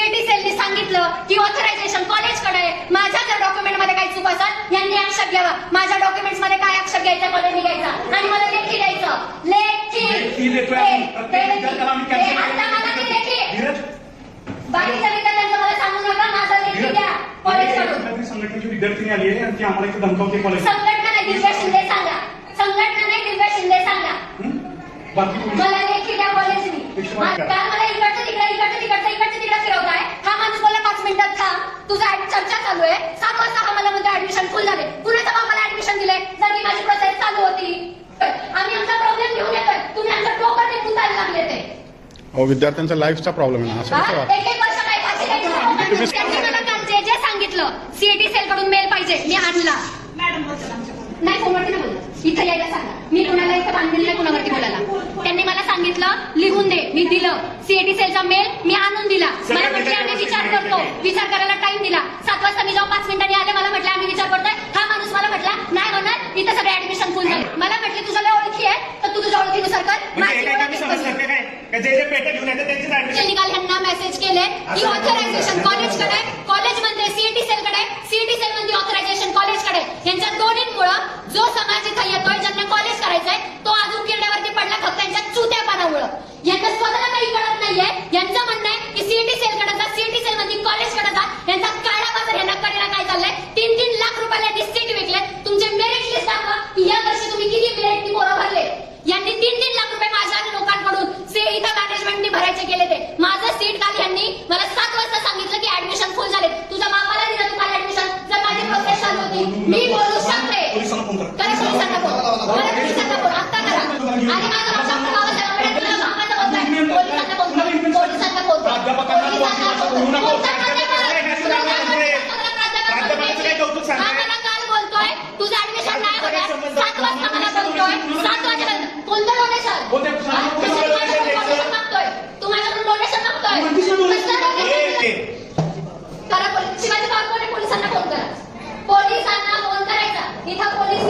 CET सेलनी सांगितलं की authorisation कॉलेजकडे माझ्या जर डॉक्युमेंटमध्ये काही चूक असेल यांनी आक्षेप घ्यावा. माझ्या डॉक्युमेंट्समध्ये काय आक्षेप घ्यायचा कॉलेजनी घ्यायचा? आणि मला लेखी द्यायचं. लेखी. बाकीच्या विद्यार्थ्यांचं मला सांगू नका माझा लेखी द्या. कॉलेजकडून संघटनेची विद्यार्थिनी आली आहे आणि ती आम्हाला इथे धमकावते कॉलेज संघटना नाही दिव्या शिंदे सांगा. संघटना नाही दिव्या शिंदे सांगा. बाकी मला लेखी द्या कॉलेजनी थांब तुझा चर्चा चालू आहे. सात वाजता हा मला म्हणतो ऍडमिशन फुल झाले. कुणाचा बाप मला ऍडमिशन दिले. जर मी माझी प्रोसेस चालू होती. आम्ही आमचा प्रॉब्लेम घेऊन येतोय. तुम्ही आमच्या टोकर निघून जायला लागले ते. अहो विद्यार्थ्यांचा लाईफचा प्रॉब्लेम आहे ना असं कसं हा? वाटतं? एक एक वर्ष काय फाशी द्यायची? त्यांनी मला काल जे जे सांगितलं सीएटी सेल कडून मेल पाहिजे. मी आणला. नाही फोनवरती नाही बोलत इथं यायला सांगा. मी कुणाला इथं बांधलेलं नाही कुणावरती बोलायला. त्यांनी मला सांगितलं लिहून दे मी दिलं. सीएटी सेलचा मेल मी आणून दिला. मला म्हटले आम्ही विचार करतो. विचार करायला टाइम दिला. सात वाजता मी जेव्हा पाच मिनिटांनी आले. मला म्हटलं आम्ही विचार करतोय. हा माणूस मला म्हटला नाही होणार इथं सगळे ऍडमिशन फुल झाले. मला म्हटले तुझ्या लय ओळखी आहे तर तू तुझ्या ओळखीनुसार कर. म्हणजे माझी एका ओळख एकाने एक समजतात बघ. का काय? का जे जे पेटे घेऊन येतात त्यांचीच ऍडमिशन त्यांनी काल ह्यांना मेसेज केले की ऑथरायझेशन कॉलेजकडे कॉलेजमध्ये सीईटी सेलकडे सीईटी सेल मध्ये ऑथरायझेशन कॉलेजकडे यांच्या दोन्हीमुळं जो समाज येतोय ज्यांना कॉलेज करायचंय तो अजून किरड्यावरती पडला फक्त त्यांच्या चुत्यापणामुळं यांना स्वतःला काही कळत नाहीये. यांचं म्हणणं आहे की सीईटी सेल कडे जा सीईटी सेल मध्ये कॉलेजकडे जा. यांचा काळा बाजार यांना करायला काय चाललंय. तीन तीन लाख रुपयाला यांनी सीट विकले तुमचे मेरिट लिस्ट दाखवा की या वर्षी तुम्ही किती मेरिट पोरं भरले. यांनी तीन तीन लाख रुपये माझ्या लोकांकडून से इथं मॅनेजमेंटनी भरायचे केले ते. माझं सीट काल यांनी मला सात वाजता सांगितलं की ऍडमिशन फुल झाले तुझ्या बापाला दिलं तू काल ऍडमिशन जर माझी प्रोसेस चालू होती मी बोलू शकते पोलिसांना फोन करा. करा पोलिसांना फोन करा पोलिसांना फोन आत्ता करा आणि माझा बाप डॉक्टर बाबासाहेब आंबेडकर बापाचा बोलताय पोलिसांना फोन करा पोलिसांना फोन करा प्राध्यापकांना फोन नको. प्राध्यापकाचं काय कौतुक सांगताय? काल बोलतोय तुझं ऍडमिशन नाही होणार सात वाजता मला बोलतोय सात वाजेपर्यंत कोणतं डोनेशन मागतोय तू माझ्याकडून डोनेशन मागतोय कसलं donation करा पोलीस शिवाजी पोलिसांना फोन करा पोलिसांना फोन करायचा इथं पोलीस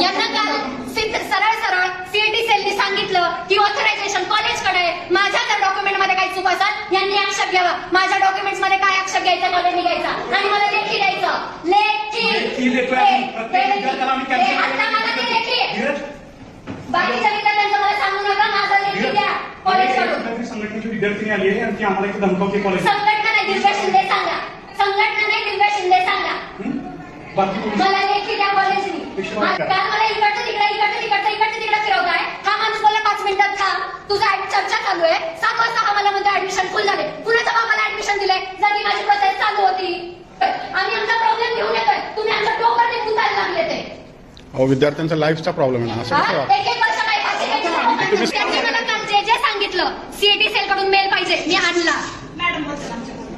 यांना काल सिद्ध- सरळ सरळ सीएटी सेलनी सांगितलं की ऑथरायझेशन कॉलेज आहे माझ्या जर डॉक्युमेंट मध्ये असेल यांनी आक्षेप घ्यावा. माझ्या डॉक्युमेंट्समध्ये काय आक्षेप घ्यायचा कॉलेजनी घ्यायचा. आणि मला लेखी द्यायचं. लेखी. आता मला ते लेखी. बाकीच्या विद्यार्थ्यांचं मला सांगू नका माझा लेखी द्या. कुठल्यातरी संघटनेची विद्यार्थिनी आली आहे आणि आम्हाला धमकावते कॉलेज संघटना नाही दिव्या शिंदे सांगा. संघटना नाही दिव्या शिंदे सांगा. मला लेखी द्या कॉलेजनी पेशवा करा. काल मला इकडचं तिकडे इकडचं तिकडचं इकडचं तिकडे फिरवताय हा माणूस बोलला पाच मिनिटात थांब तुझा चर्चा चालू आहे. सात वाजता मला म्हणतो ऍडमिशन फुल झाले. कुणाचा मला ऍडमिशन दिले जर मी माझी प्रोसेस चालू होती. आम्ही आमचा प्रॉब्लेम घेऊन येतोय. तुम्ही आमच्या टोकर निघून जायला लागले ते. अहो विद्यार्थ्यांचा लाईफचा प्रॉब्लेम आहे ना असं हा? एक एक वर्ष काय जे जे सांगितलं सीएटी सेल कडून मेल पाहिजे. मी आणला.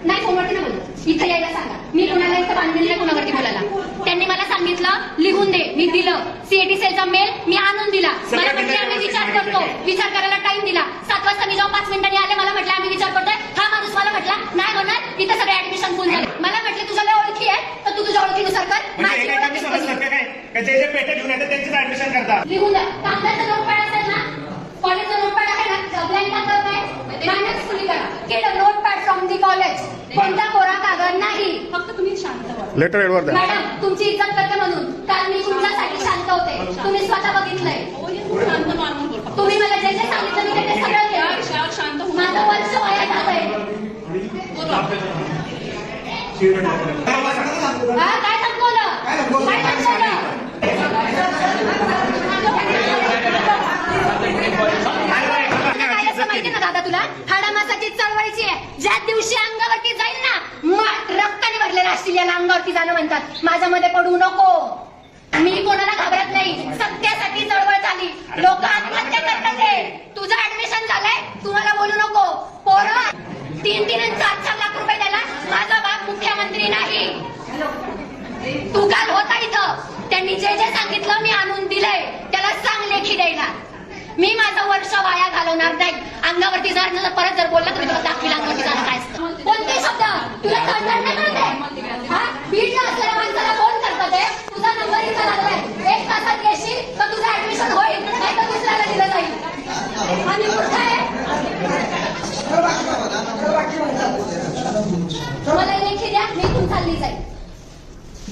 नाही फोनवरती नाही बोलत. इथं यायला सांगा. मी कुणाला इथं बांधलेलं नाही कुणावरती बोलायला. त्यांनी मला सांगितलं लिहून दे. मी दिलं. सीएटी सेलचा मेल मी आणून दिला. मला म्हटले आम्ही विचार करतो. विचार करायला दिला. सात वाजता मी जेव्हा पाच मिनिटांनी आले. मला म्हटलं आम्ही विचार करतोय. हा माणूस मला म्हटला नाही होणार. इथं सगळे ऍडमिशन फुल झाले. मला म्हटले तुझ्या लय ओळखी आहे तर तू तुझ्या ओळखीनुसार कर. म्हणजे माझी जे जे पेटे घेऊन येतात त्यांचीच ऍडमिशन करतात? लिहून द्या कागदाचं नोटपॅड असेल ना? कॉलेजचा नोटपॅड आहे ना? ब्लँक कागद करा. नोटपॅड फ्रॉम दी कॉलेज कोणता कोरा कागद नाही. फक्त तुम्ही शांत व्हा. लेटर एडवर द्या. मॅडम तुमची इज्जत करते म्हणून. काल मी तुमच्यासाठी शांत होते. तुम्ही स्वतः बघितलंय. शांत नॉर्मल बोल फक्त. तुम्ही मला जे जे सांगितलं मी ते ते सगळं केलं. शांत माझं वर्ष वाया जात आहे हा काय संपवलं काय संपवलं काय असं माहिती ना दादा तुला? हाडामासाची चळवळीची आहे. ज्या दिवशी अंगावरती जाईल ना मग रक्ताने भरलेल्या असतील याला अंगावरती जाणं म्हणतात. माझ्यामध्ये पडू नको. मी कोणाला घाबरत नाही सत्यासाठी चळवळ झाली लोक आत्महत्या करतात हे. तुझं ऍडमिशन झालंय तुम्हाला बोलू नको. पोरं तीन तीन आणि चार चार लाख रुपये द्यायला माझा बाप मुख्यमंत्री नाही. तू काल होता इथं. त्यांनी जे जे सांगितलं मी आणून दिलंय. त्याला सांग लेखी द्यायला. मी माझं वर्ष वाया घालवणार नाही. अंगावरती जर परत जर बोलला तुम्ही तुला दाखवील अंगावरती जाणं काय कोणते शब्द? तुला कळणार नाही कळते बीडला असलेल्या माणसाला फोन करतात तुझा नंबर इथं लागलाय. एक तासात येशील तर तुझं ऍडमिशन होईल नाही तर दुसऱ्याला दिलं जाईल आणि कुठं आहे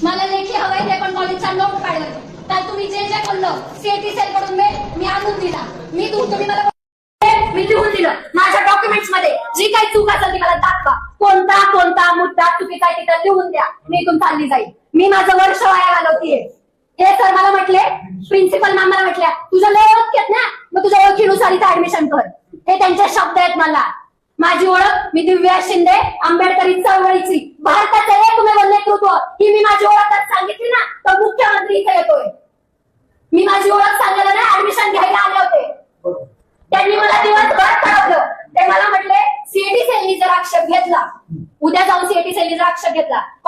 मला लेखी हवंय ते पण कॉलेजचा नोट काढलाय काल तुम्ही जे जे बोललं सीएटी सेल कडून मेल मी आणून दिला मी तुम- तुम्ही मला बोलले, मी लिहून दिलं माझ्या डॉक्युमेंट्समध्ये जी काही चूक असेल ती मला दाखवा. कोणता कोणता मुद्दा चुकीचा आहे तिथं लिहून द्या. मी इथून चालली जाईल. मी माझं वर्ष वाया घालवतीये. हे सर मला म्हटले प्रिन्सिपल मॅम मला म्हटल्या तुझं लय ओळख ना? मग तुझ्या ओळखीनुसार इथं ऍडमिशन कर. हे त्यांचे शब्द आहेत मला. माझी ओळख मी दिव्या शिंदे आंबेडकरी चळवळीची भारताचे एक नेतृत्व ही मी माझी ओळख जर सांगितली ना तर मुख्यमंत्री इथे येतोय मी माझी ओळख सांगायला ना ऍडमिशन घ्यायला आले होते त्यांनी मला दिवसभर कळवलं ते मला म्हटले सीएटी सेलनी जर आक्षेप घेतला उद्या जाऊन सीएटी सेलनी जर आक्षेप घेतला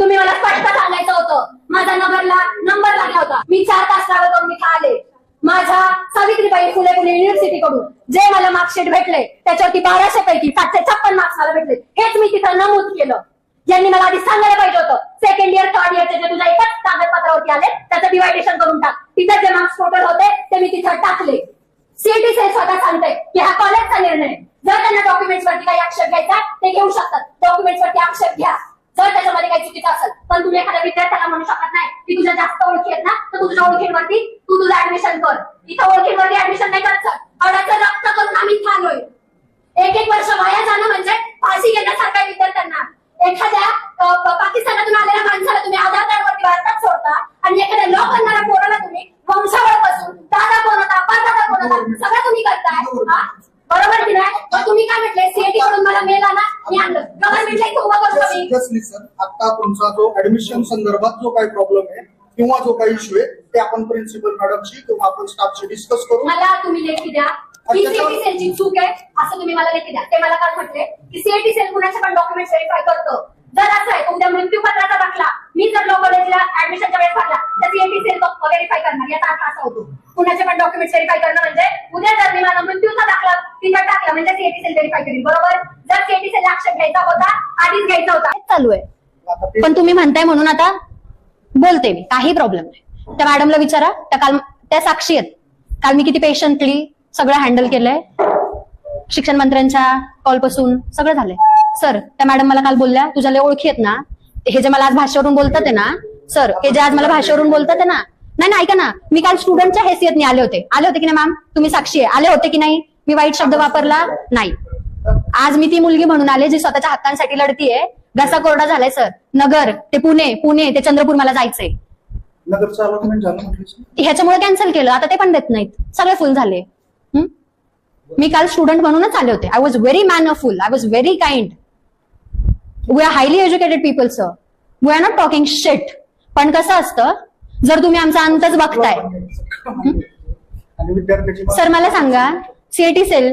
तुम्ही मला स्पष्ट सांगायचं होतं. माझा नंबरला नंबर लागला होता. मी चार तास ट्रॅव्हल मी इथं आले माझ्या सावित्रीबाई फुले पुणे युनिव्हर्सिटी कडून जे मला मार्कशीट भेटले त्याच्यावरती बाराशे पैकी सातशे छप्पन मार्क्स मला भेटले. हेच मी तिथं नमूद केलं. यांनी मला आधी सांगायला पाहिजे होतं. सेकंड इयर थर्ड इयरचे जे तुझ्या एकाच कागदपत्रावरती आले त्याचं डिवायडेशन करून टाक. तिथं जे मार्क्स टोटल होते ते मी तिथं टाकले. सीएटी सेल स्वतः सांगते की हा कॉलेजचा निर्णय. जर त्यांना डॉक्युमेंट्स वरती काही आक्षेप घ्यायचा ते घेऊ शकतात. डॉक्युमेंट्स वरती आक्षेप घ्या. जर त्याच्यामध्ये काही चुकीचं असेल पण तुम्ही एखाद्या विद्यार्थ्याला म्हणू शकत नाही की तुझ्या जास्त ओळखी आहेत ना तर तुझ्या ओळखींवरती तू तुझं ऍडमिशन कर. इथं ओळखींवरती ऍडमिशन नाही करायचं अडाचं रक्त करून आम्ही इथं आलोय. एक एक वर्ष वाया जाणं म्हणजे फाशी घेण्यासारखं आहे विद्यार्थ्यांना. एखाद्या पाकिस्तानातून आलेल्या माणसाला तुम्ही आधार कार्ड वरती भारतात सोडता आणि एखाद्या लॉ करणाऱ्या पोराला तुम्ही वंशावळपासून दादा कोण होता परदादा कोण होता सगळं तुम्ही करताय. हा? बरोबर की नाही? तुम्ही काय म्हटले? लिसन आता तुमचा जो ऍडमिशन संदर्भात जो काही प्रॉब्लेम आहे किंवा जो काही इश्यू आहे ते आपण प्रिन्सिपल मॅडमशी किंवा आपण स्टाफशी डिस्कस करू. मला तुम्ही लेखी द्या. ही सीएटी सेलची चूक आहे असं तुम्ही मला लेखी द्या. ते मला काल म्हटले? की सीएटी सेल कुणाचे पण डॉक्युमेंट व्हेरीफाय करतो. जर असं आहे उद्या मृत्यूपत्राचा दाखला. मी जर लॉ कॉलेजला ऍडमिशनच्या वेळेस भरला तर सीएटी सेल व्हेरीफाय करणार. याचा अर्थ असा होतो. कुणाचे पण डॉक्युमेंट व्हेरीफाय करणं म्हणजे उद्या जर मी माझा मृत्यूचा दाखला तिथं टाकला म्हणजे सीएटी सेल व्हेरीफाय करेल बरोबर? जर सेल आक्षेप घ्यायचा होता आधीच घ्यायचा होता. हेच चालू आहे. पण तुम्ही म्हणताय म्हणून आता बोलते मी काही प्रॉब्लेम नाही. त्या मॅडमला विचारा त्या काल त्या साक्षी आहेत. काल मी किती पेशंटली सगळं हँडल केलंय. शिक्षण मंत्र्यांच्या कॉलपासून सगळं झालंय. सर त्या मॅडम मला काल बोलल्या तुझ्या लय ओळखी आहेत ना. हे जे मला आज भाषेवरून बोलतात आहे ना सर हे जे आज मला भाषेवरून बोलतात आहे ना. नाही ना ऐका ना. मी काल स्टुडंटच्या हैसियतने आले होते. आले होते की नाही मॅम तुम्ही साक्षी आहे. आले होते की नाही? मी वाईट शब्द वापरला? नाही. आज मी ती मुलगी म्हणून आले जी स्वतःच्या हक्कांसाठी लढतीये. घसा कोरडा झालाय सर. नगर ते पुणे पुणे ते चंद्रपूर मला जायचंय. नगरचं अलॉटमेंट झालं म्हटलं ह्याच्यामुळे कॅन्सल केलं. आता ते पण देत नाहीत. सगळे फुल झाले. हं? मी काल स्टुडंट म्हणूनच आले होते. I was very mannerful I was very kind we are highly educated people sir we are not talking shit पण कसं असतं जर तुम्ही आमचा अंतच बघताय. आणि विद्यार्थ्याची सर मला सांगा सीएटी सेल